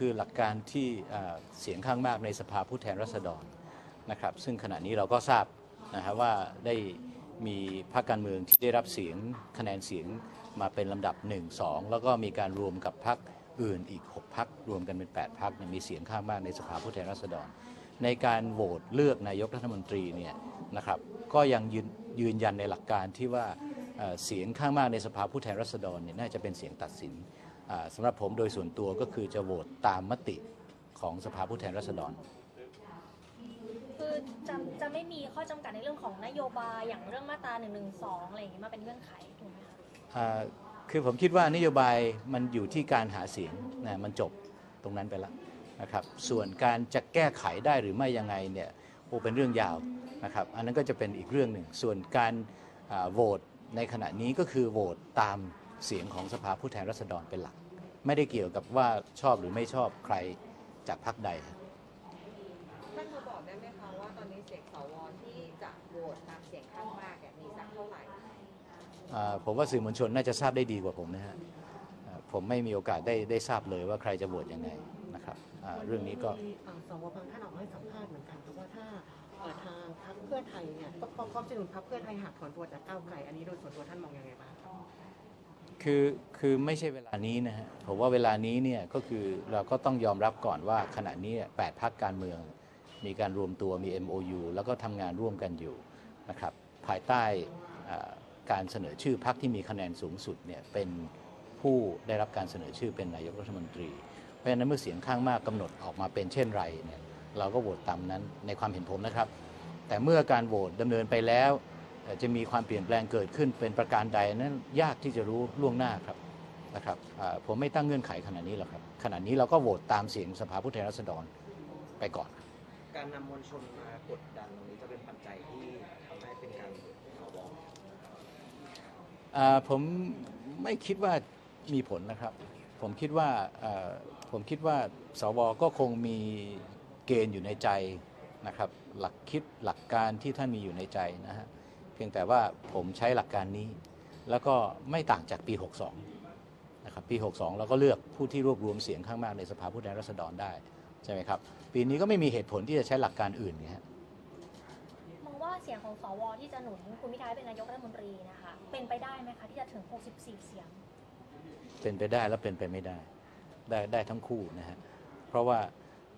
คือหลักการที่เสียงข้างมากในสภาผู้แทนราษฎรนะครับ ซึ่งขณะนี้เราก็ทราบนะฮะว่าได้มีพรรคการเมืองที่ได้รับเสียงคะแนนเสียงมาเป็นลำดับ 1 2 แล้วก็มีการรวมกับพรรคอื่นอีก 6พรรครวมกันเป็น 8พรรคมีเสียงข้างมากในสภาผู้แทนราษฎร ในการโหวตเลือกนายกรัฐมนตรีเนี่ยนะครับก็ยังยืนยืนยันในหลักการที่ว่าเสียงข้างมากในสภาผู้แทนราษฎรเนี่ยน่าจะเป็นเสียงตัดสิน สำหรับผมโดยส่วนตัวก็คือจะโหวตตามมติของสภาผู้แทนราษฎรคือจะจะไม่มีข้อจำกัดในเรื่องของนโยบายอย่างเรื่องมาตรา1นึอะไรอย่างนี้มาเป็นเงื่อนไขถูกไหมคะอ่าคือผมคิดว่านโยบายมันอยู่ที่การหาเสียงนะมันจบตรงนั้นไปแล้วนะครับส่วนการจะแก้ไขได้หรือไม่ยังไงเนี่ยโอ้เป็นเรื่องยาวนะครับอันนั้นก็จะเป็นอีกเรื่องหนึ่งส่วนการอ่าโหวตในขณะนี้ก็คือโหวตตาม เสียงของสภาผู้แทนราษฎรเป็นหลัก ไม่ได้เกี่ยวกับว่าชอบหรือไม่ชอบใครจากพรรคใดท่านพอบอกได้ไหมคะว่าตอนนี้เสียงสวที่จะโหวตตามเสียงข้างมากเนี่ยมีสักเท่าไหร่อ่าผมว่าสื่อมวลชนน่าจะทราบได้ดีกว่าผมนะฮะอ่าผมไม่มีโอกาสได้ได้ทราบเลยว่าใครจะโหวตยังไงนะครับอ่าเรื่องนี้ก็ มีเอ่อสวบางท่านออกมาให้สัมภาษณ์เหมือนกันครับว่าถ้าเอ่อทางพรรคเพื่อไทยเนี่ยก็พร้อมจะหนุนพรรคเพื่อไทยหากถอนตัวจากก้าวไกลอันนี้โดยส่วนตัวท่านมองยังไงบ้าง คือคือไม่ใช่เวลานี้นะฮะผมว่าเวลานี้เนี่ยก็คือเราก็ต้องยอมรับก่อนว่าขณะนี้แปดพักการเมือง มีการรวมตัวมี MOU แล้วก็ทำงานร่วมกันอยู่นะครับภายใต้การเสนอชื่อพักที่มีคะแนนสูงสุดเนี่ยเป็นผู้ได้รับการเสนอชื่อเป็นนายกรัฐมนตรี เพราะฉะนั้นเมื่อเสียงข้างมากกำหนดออกมาเป็นเช่นไรเนี่ยเราก็โหวตตามนั้นในความเห็นผมนะครับ แต่เมื่อการโหวตดำเนินไปแล้ว จะมีความเปลี่ยนแปลงเกิดขึ้นเป็นประการใดนั้นยากที่จะรู้ล่วงหน้าครับนะครับอ่าผมไม่ตั้งเงื่อนไขขนาดนี้หรอกครับขณะนี้เราก็โหวตตามเสียงสภาผู้แทนราษฎรไปก่อน การนำมวลชนมากดดันตรงนี้จะเป็นปัจจัยที่ทำให้เป็นการสวอ่าผมไม่คิดว่ามีผลนะครับ ผมคิดว่าอ่าผมคิดว่าสวก็คงมีเกณฑ์อยู่ในใจนะครับ หลักคิดหลักการที่ท่านมีอยู่ในใจนะฮะ เพียงแต่ว่าผมใช้หลักการนี้ แล้วก็ไม่ต่างจากปี 62 นะครับ ปี 62 เราก็เลือกผู้ที่รวบรวมเสียงข้างมากในสภาผู้แทนราษฎรได้ ใช่ไหมครับ ปีนี้ก็ไม่มีเหตุผลที่จะใช้หลักการอื่นเนี่ยฮะมองว่าเสียงของสวที่จะหนุนคุณพิธาให้เป็นนายกรัฐมนตรีนะคะเป็นไปได้ไหมคะที่จะถึง 64 เสียง เป็นไปได้และเป็นไปไม่ได้ ได้ได้ทั้งคู่นะฮะเพราะว่า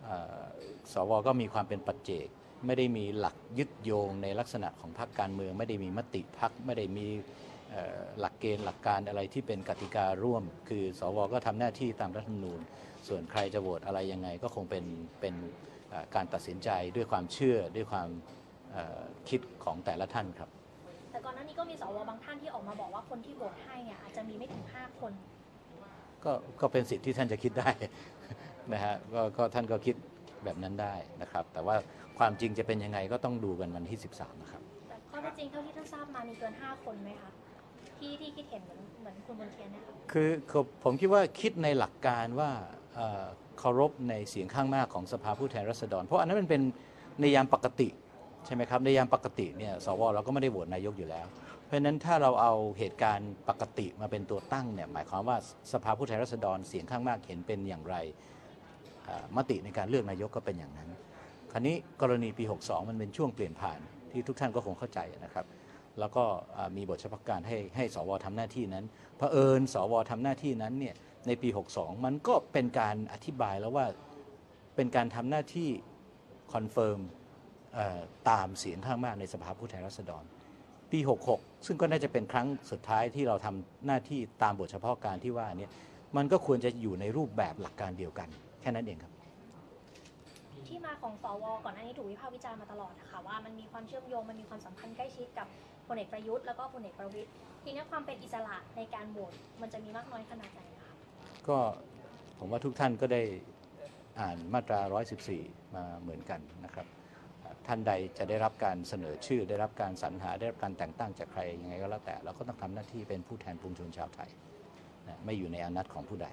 เอ่อสวก็มีความเป็นปัจเจก ไม่ได้มีหลักยึดโยงในลักษณะของพรรคการเมือง ไม่ได้มีมติพรรคไม่ได้มีเอ่อหลักเกณฑ์หลักการอะไรที่เป็นกติการ่วม คือสวก็ทำหน้าที่ตามรัฐธรรมนูญ ส่วนใครจะโหวตอะไรยังไงก็คงเป็นเป็นเอ่อการตัดสินใจด้วยความเชื่อด้วยความเอ่อคิดของแต่ละท่านครับ แต่ก่อนหน้านี้ก็มีสวบางท่านที่ออกมาบอกว่าคนที่โหวตให้เนี่ยอาจจะมีไม่ถึง 5 คน ก็ก็เป็นสิทธิ์ที่ท่านจะคิดได้นะฮะก็ก็ท่านก็คิดแบบนั้นได้นะครับ แต่ว่า ความจริงจะเป็นยังไงก็ต้องดูกันวันที่ 13 นะครับ แต่ข้อเท็จจริงเท่าที่ท่านทราบมามีเกิน 5 คนไหมคะที่ที่คิดเห็นเหมือนเหมือนคุณบนเทียนนะคะคือคือผมคิดว่าคิดในหลักการว่าเอ่อเคารพในเสียงข้างมากของสภาผู้แทนราษฎร เพราะอันนั้นมันเป็นในยามปกติใช่ไหมครับในยามปกติเนี่ยสวเราก็ไม่ได้โหวตนายกอยู่แล้ว เพราะฉะนั้นถ้าเราเอาเหตุการณ์ปกติมาเป็นตัวตั้งเนี่ยหมายความว่าสภาผู้แทนราษฎรเสียงข้างมากเห็นเป็นอย่างไรเอ่อมติในการเลือกนายกก็เป็นอย่างนั้น คราวนี้กรณีปี 62 มันเป็นช่วงเปลี่ยนผ่านที่ทุกท่านก็คงเข้าใจนะครับ แล้วก็มีบทเฉพาะการให้ให้สวทำหน้าที่นั้นเผอิญสวทำหน้าที่นั้นเนี่ยในปี 62 มันก็เป็นการอธิบายแล้วว่าเป็นการทำหน้าที่คอนเฟิร์มตามเสียงข้างมากในสภาผู้แทนราษฎร ปี 66 ซึ่งก็น่าจะเป็นครั้งสุดท้ายที่เราทำหน้าที่ตามบทเฉพาะการที่ว่าเนี่ยมันก็ควรจะอยู่ในรูปแบบหลักการเดียวกัน แค่นั้นเองครับ ที่มาของสวก่อนหน้านี้ถูกวิพากษ์วิจารณ์มาตลอดนะคะว่ามันมีความเชื่อมโยงมันมีความสัมพันธ์ใกล้ชิดกับพลเอกประยุทธ์แล้วก็พลเอกประวิตยทีนี้ความเป็นอิสระในการโหวตมันจะมีมากน้อยขนาดไหนคะก็ผมว่าทุกท่านก็ได้อ่านมาตรา 114 มาเหมือนกันนะครับ ท่านใดจะได้รับการเสนอชื่อ ได้รับการสรรหาได้รับการแต่งตั้งจากใครยังไงก็แล้วแต่เราก็ต้องทำหน้าที่เป็นผู้แทนปวงชนชาวไทยนะไม่อยู่ในอำนาจของผู้ใด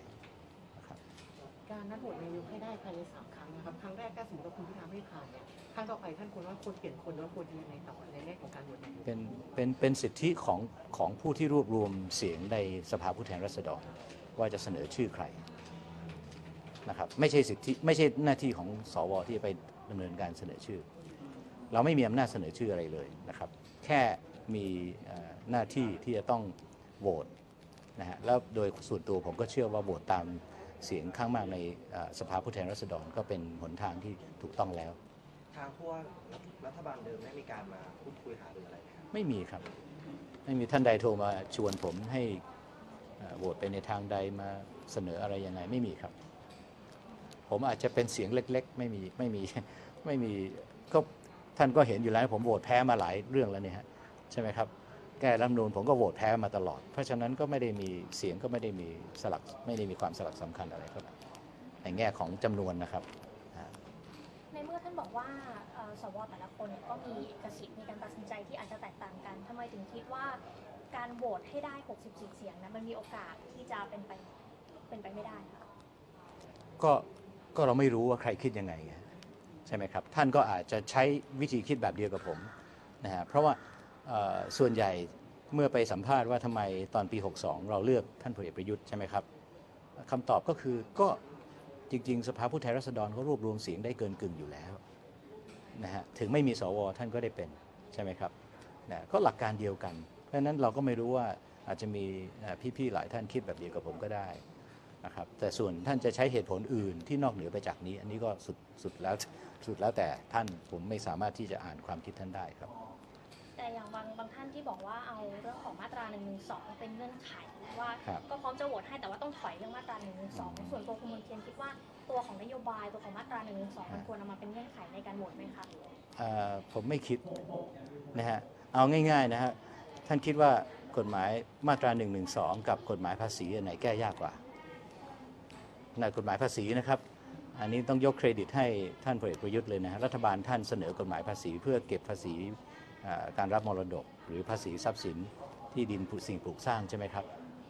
การนัดโหวตนายกให้ได้ภายในสามครั้งนะครับครั้งแรกถ้าสมมติว่าคุณพิธาไม่ผ่านเนี่ยครั้งต่อไปท่านควรว่าควรเปลี่ยนคนแล้วควรจะยังไงต่อในแง่ของการโหวตนายกเป็นเป็นเป็นสิทธิของของผู้ที่รวบรวมเสียงในสภาผู้แทนราษฎร ว่าจะเสนอชื่อใครนะครับไม่ใช่สิทธิไม่ใช่หน้าที่ของสวที่จะไปดำเนินการเสนอชื่อ เราไม่มีอำนาจเสนอชื่ออะไรเลยนะครับ แค่มีหน้าที่ที่จะต้องโหวตนะฮะแล้วโดยส่วนตัวผมก็เชื่อว่าโหวตตาม เสียงข้างมากในเอ่อสภาผู้แทนราษฎรก็เป็นหนทางที่ถูกต้องแล้ว ทางขั้วรัฐบาลเดิมได้มีการมาพูดคุยหารืออะไรไหมครับไม่มีครับ ไม่มีท่านใดโทรมาชวนผมให้เอ่อโหวตไปในทางใดมาเสนออะไรยังไงไม่มีครับ ผมอาจจะเป็นเสียงเล็ก ๆ ไม่มีไม่มีไม่มีก็ท่านก็เห็นอยู่แล้วผมโหวตแพ้มาหลายเรื่องแล้วเนี่ยฮะใช่ไหมครับ แก้รัฐธรรมนูนผมก็โหวตแพ้มาตลอด เพราะฉะนั้นก็ไม่ได้มีเสียงก็ไม่ได้มีสลักไม่ได้มีความสลักสำคัญอะไรเท่าไหร่ในแง่ของจำนวนนะครับ ในเมื่อท่านบอกว่าเอ่อสวแต่ละคนเนี่ยก็มีเอกสิทธิ์ในการตัดสินใจที่อาจจะแตกต่างกันทำไมถึงคิดว่าการโหวตให้ได้ 64 เสียงนะมันมีโอกาสที่จะเป็นไปเป็นไปไม่ได้คะก็ก็เราไม่รู้ว่าใครคิดยังไงไงใช่ไหมครับ ท่านก็อาจจะใช้วิธีคิดแบบเดียวกับผมนะฮะเพราะว่าเอ่อ ส่วนใหญ่เมื่อไปสัมภาษณ์ว่าทำไมตอนปี 62 เราเลือกท่านพลเอกประยุทธ์ใช่ไหมครับคำตอบก็คือก็จริง ๆ สภาผู้แทนราษฎรเขารวบรวมเสียงได้เกินกึ่งอยู่แล้วนะฮะถึงไม่มีสวท่านก็ได้เป็นใช่ไหมครับนะก็หลักการเดียวกัน เพราะฉะนั้นเราก็ไม่รู้ว่าอาจจะมีพี่ๆหลายท่านคิดแบบเดียวกับผมก็ได้นะครับแต่ส่วนท่านจะใช้เหตุผลอื่นที่นอกเหนือไปจากนี้ อันนี้ก็สุดสุดแล้วสุดแล้วแต่ท่านผมไม่สามารถที่จะอ่านความคิดท่านได้ครับ แต่อย่างบางบางท่านที่บอกว่าเอาเรื่องของมาตรา1นึเป็นเงื่อนไขว่า ครับ ก็พร้อมจะโหวตให้แต่ว่าต้องถอยเรื่องมาตรา1นึส่วนตัวคุณมนเทียนคิดว่าตัวของนโยบายตัวของมาตรา1นึมันควรเอามาเป็นเงื่อนไขในการโหวตไหมคะเอ่อผมไม่คิดนะฮะเอาง่ายๆนะฮะท่านคิดว่ากฎหมายมาตรา1นึกับกฎหมายภาษีอันไหนแก้ยากกว่าในกฎหมายภาษีนะครับ อันนี้ต้องยกเครดิตให้ท่านพลเอกประยุทธ์เลยนะฮะรัฐบาลท่านเสนอกฎหมายภาษี เพื่อเก็บภาษีเอ่อ การรับมรดก หรือภาษีทรัพย์สินที่ดินสิ่งปลูกสร้างใช่ไหมครับ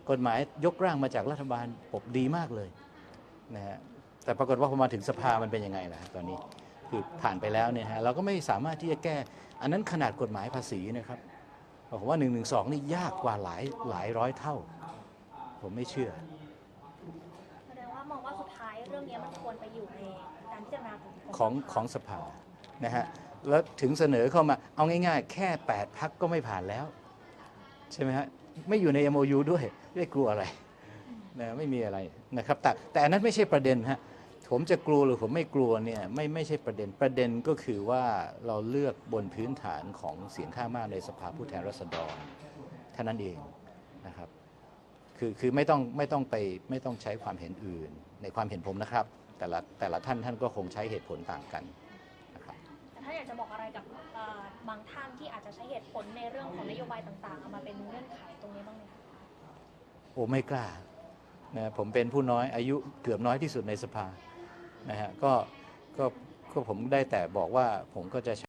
กฎหมายยกร่างมาจากรัฐบาลปบดีมากเลยนะฮะแต่ปรากฏว่าพอมาถึงสภามันเป็นยังไงล่ะตอนนี้คือผ่านไปแล้วเนี่ยฮะเราก็ไม่สามารถที่จะแก้ อันนั้นขนาดกฎหมายภาษีนะครับผมว่า1นึนี่ยากกว่าหลายหลายร้อยเท่า ผมไม่เชื่อแสดงว่ามองว่าสุดท้ายเรื่องนี้มันควรไปอยู่ในการพิจารณาของของของสภานะฮะ แล้วถึงเสนอเข้ามาเอาง่าย ๆ แค่ 8 พักก็ไม่ผ่านแล้ว ใช่ไหมฮะไม่อยู่ใน MOU ด้วยไม่กลัวอะไรนะไม่มีอะไรนะครับ แต่แต่อันนั้นไม่ใช่ประเด็นฮะผมจะกลัวหรือผมไม่กลัวเนี่ยไม่ไม่ใช่ประเด็นประเด็นก็คือว่าเราเลือกบนพื้นฐานของเสียงข้างมากในสภาผู้แทนราษฎรเท่านั้นเองนะครับคือคือไม่ต้องไม่ต้องไปไม่ต้องใช้ความเห็นอื่น ในความเห็นผมนะครับ แต่ละแต่ละท่านท่านก็คงใช้เหตุผลต่างกันากจะบอกอะไรกับบางท่านที่อาจจะใช้เหตุผลในเรื่องของนโยบายต่างๆเอามาเป็นเงื่อนไขตรงนี้บ้างไหมคะโอ้ไม่กล้านะผมเป็นผู้น้อยอายุเกือบน้อยที่สุดในสภานะฮะก็ก็ก็ผมได้แต่บอกว่าผมก็จะ